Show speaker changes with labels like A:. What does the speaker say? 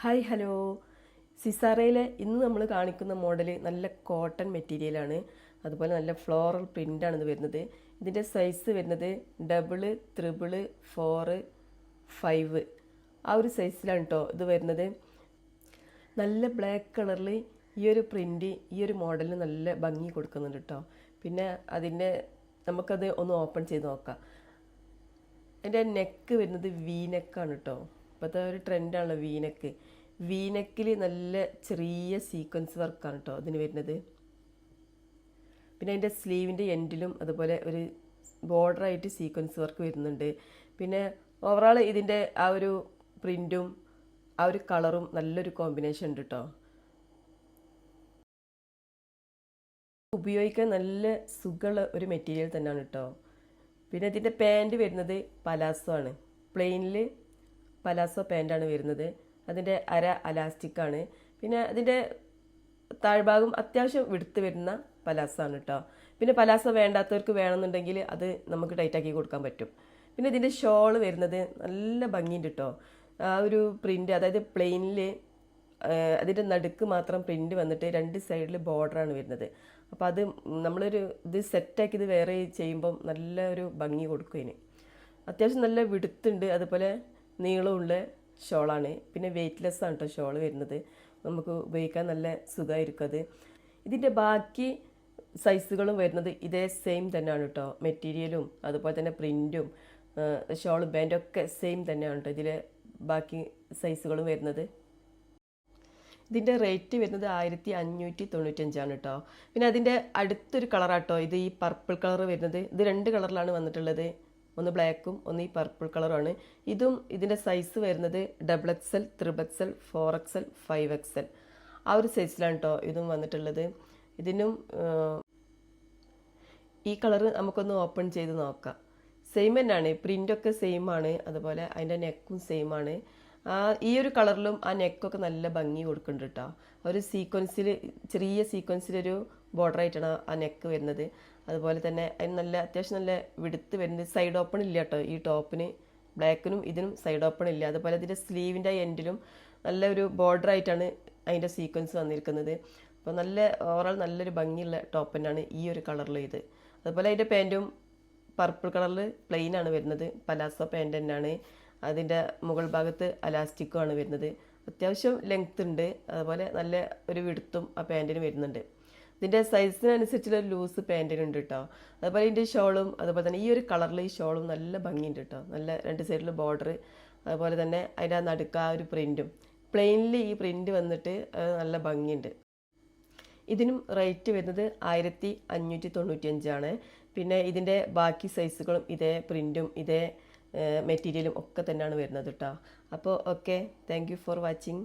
A: Hi hello. സിസാറയിലെ ഇന്ന് നമ്മൾ കാണിക്കുന്ന മോഡൽ നല്ല കോട്ടൺ മെറ്റീരിയലാണ് അതുപോലെ നല്ല ഫ്ലോറൽ പ്രിന്റാണ് ഇത് വരുന്നത്. ഇതിന്റെ സൈസ് വരുന്നത് ഡബിൾ ത്രിബിൾ ഫോറ് ഫൈവ്. ആ ഒരു സൈസിലാണ് കേട്ടോ ഇത് വരുന്നത്. നല്ല ബ്ലാക്ക് കളറിൽ ഈ ഒരു പ്രിന്റ് ഈ ഒരു മോഡലിന് നല്ല ഭംഗി കൊടുക്കുന്നുണ്ട് കേട്ടോ പിന്നെ അതിന്റെ നമുക്കത് ഒന്ന് ഓപ്പൺ ചെയ്ത് നോക്കാം. അതിന്റെ നെക്ക് വരുന്നത് വി നെക്കാണ് കേട്ടോ ഇപ്പോഴത്തെ ഒരു ട്രെൻഡാണല്ലോ വീനക്ക് വീനക്കിൽ നല്ല ചെറിയ സീക്വൻസ് വർക്കാണ് കേട്ടോ അതിന് വരുന്നത്. പിന്നെ അതിന്റെ സ്ലീവിന്റെ എൻഡിലും അതുപോലെ ഒരു ബോർഡറായിട്ട് സീക്വൻസ് വർക്ക് വരുന്നുണ്ട്. പിന്നെ ഓവറോൾ ഇതിന്റെ ആ ഒരു പ്രിന്റും ആ ഒരു കളറും നല്ലൊരു കോമ്പിനേഷൻ ഉണ്ട് കേട്ടോ ഉപയോഗിക്കാൻ നല്ല സുഖമുള്ള ഒരു മെറ്റീരിയൽ തന്നെയാണ് കേട്ടോ പിന്നെ ഇതിന്റെ പാന്റ് വരുന്നത് പലാസോ ആണ്. പ്ലെയിനിൽ പലാസോ പാന്റാണ് വരുന്നത്. അതിന്റെ അര അലാസ്റ്റിക്കാണ്. പിന്നെ അതിന്റെ താഴ്ഭാഗം അത്യാവശ്യം വിടുത്ത് വരുന്ന പലാസോ ആണ് കേട്ടോ പിന്നെ പലാസോ വേണ്ടാത്തവർക്ക് വേണമെന്നുണ്ടെങ്കിൽ അത് നമുക്ക് ടൈറ്റാക്കി കൊടുക്കാൻ പറ്റും. പിന്നെ ഇതിന്റെ ഷോൾ വരുന്നത് നല്ല ഭംഗിയുണ്ട് കേട്ടോ ആ ഒരു പ്രിന്റ് അതായത് പ്ലെയിനിൽ അതിന്റെ നടുക്ക് മാത്രം പ്രിന്റ് വന്നിട്ട് രണ്ട് സൈഡിൽ ബോർഡറാണ് വരുന്നത്. അപ്പോൾ അത് നമ്മളൊരു ഇത് സെറ്റാക്കി ഇത് വേറെ ചെയ്യുമ്പം നല്ല ഒരു ഭംഗി കൊടുക്കും ഇതിന് അത്യാവശ്യം നല്ല വിടുത്തുണ്ട്. അതുപോലെ നീളമുള്ള ഷോളാണ്. പിന്നെ വെയ്റ്റ്ലെസ് ആണ് കേട്ടോ ഷോൾ വരുന്നത്. നമുക്ക് ഉപയോഗിക്കാൻ നല്ല സുഖമായിരിക്കും അത്. ഇതിന്റെ ബാക്കി സൈസുകളും വരുന്നത് ഇതേ സെയിം തന്നെയാണ് കേട്ടോ മെറ്റീരിയലും അതുപോലെ തന്നെ പ്രിന്റും ഷോൾ ബാൻഡൊക്കെ സെയിം തന്നെയാണ് കേട്ടോ ഇതിലെ ബാക്കി സൈസുകളും വരുന്നത്. ഇതിന്റെ റേറ്റ് വരുന്നത് ആയിരത്തി അഞ്ഞൂറ്റി തൊണ്ണൂറ്റഞ്ചാണ് കേട്ടോ പിന്നെ അതിന്റെ അടുത്തൊരു കളറാട്ടോ ഇത് ഈ പർപ്പിൾ കളർ വരുന്നത്. ഇത് രണ്ട് കളറിലാണ് വന്നിട്ടുള്ളത്. ഒന്ന് ബ്ലാക്കും ഒന്ന് ഈ പർപ്പിൾ കളറുമാണ്. ഇതും ഇതിന്റെ സൈസ് വരുന്നത് double XL triple XL four XL five XL ആ ഒരു സൈസിലാണ് കേട്ടോ ഇതും വന്നിട്ടുള്ളത്. ഇതിനും ഈ കളർ നമുക്കൊന്ന് ഓപ്പൺ ചെയ്ത് നോക്കാം. സെയിം തന്നെയാണ് പ്രിന്റൊക്കെ സെയിം ആണ്. അതുപോലെ അതിന്റെ നെക്കും സെയിം ആണ്. ഈ ഒരു കളറിലും ആ നെക്കൊക്കെ നല്ല ഭംഗി കൊടുക്കുന്നുണ്ട് കേട്ടോ. ഒരു സീക്വൻസിൽ ചെറിയ സീക്വൻസിലൊരു ബോർഡർ ആയിട്ടാണ് ആ നെക്ക് വരുന്നത്. അതുപോലെ തന്നെ അതിന് നല്ല അത്യാവശ്യം നല്ല വിടുത്ത് വരുന്നത്. സൈഡ് ഓപ്പൺ ഇല്ല കേട്ടോ ഈ ടോപ്പിന് ബ്ലാക്കിനും ഇതിനും സൈഡ് ഓപ്പൺ ഇല്ല. അതുപോലെ ഇതിന്റെ സ്ലീവിന്റെ എൻഡിലും നല്ല ഒരു ബോർഡർ ആയിട്ടാണ് അതിന്റെ സീക്വൻസ് വന്നിരിക്കുന്നത്. അപ്പോൾ നല്ല ഓവറോൾ നല്ലൊരു ഭംഗിയുള്ള ടോപ്പ് തന്നെയാണ് ഈ ഒരു കളറിൽ ഇത്. അതുപോലെ അതിന്റെ പാന്റും പർപ്പിൾ കളറിൽ പ്ലെയിൻ ആണ് വരുന്നത്. പലാസോ പാന്റ് തന്നെയാണ്. അതിന്റെ മുകൾ ഭാഗത്ത് അലാസ്റ്റിക്കും ആണ് വരുന്നത്. അത്യാവശ്യം ലെങ്ത് ഉണ്ട്. അതുപോലെ നല്ല ഒരു വിടുത്തും ആ പാന്റിന് വരുന്നുണ്ട്. ഇതിന്റെ സൈസിനനുസരിച്ചുള്ള ലൂസ് പാന്റിനുണ്ട് കേട്ടോ അതുപോലെ ഇതിന്റെ ഷോളും അതുപോലെ തന്നെ ഈ ഒരു കളറിൽ ഈ ഷോളും നല്ല ഭംഗിയുണ്ട് കേട്ടോ നല്ല രണ്ട് സൈഡിൽ ബോർഡർ അതുപോലെ തന്നെ അതിന്റെ നടുക്ക ആ ഒരു പ്രിന്റും പ്ലെയിനിൽ ഈ പ്രിന്റ് വന്നിട്ട് നല്ല ഭംഗിയുണ്ട്. ഇതിനും റേറ്റ് വരുന്നത് ആയിരത്തി അഞ്ഞൂറ്റി തൊണ്ണൂറ്റിയഞ്ചാണ്. പിന്നെ ഇതിന്റെ ബാക്കി സൈസുകളും ഇതേ പ്രിന്റും ഇതേ മെറ്റീരിയലും ഒക്കെ തന്നെയാണ് വരുന്നത് കേട്ടോ അപ്പോൾ ഓക്കെ താങ്ക് ഫോർ വാച്ചിങ്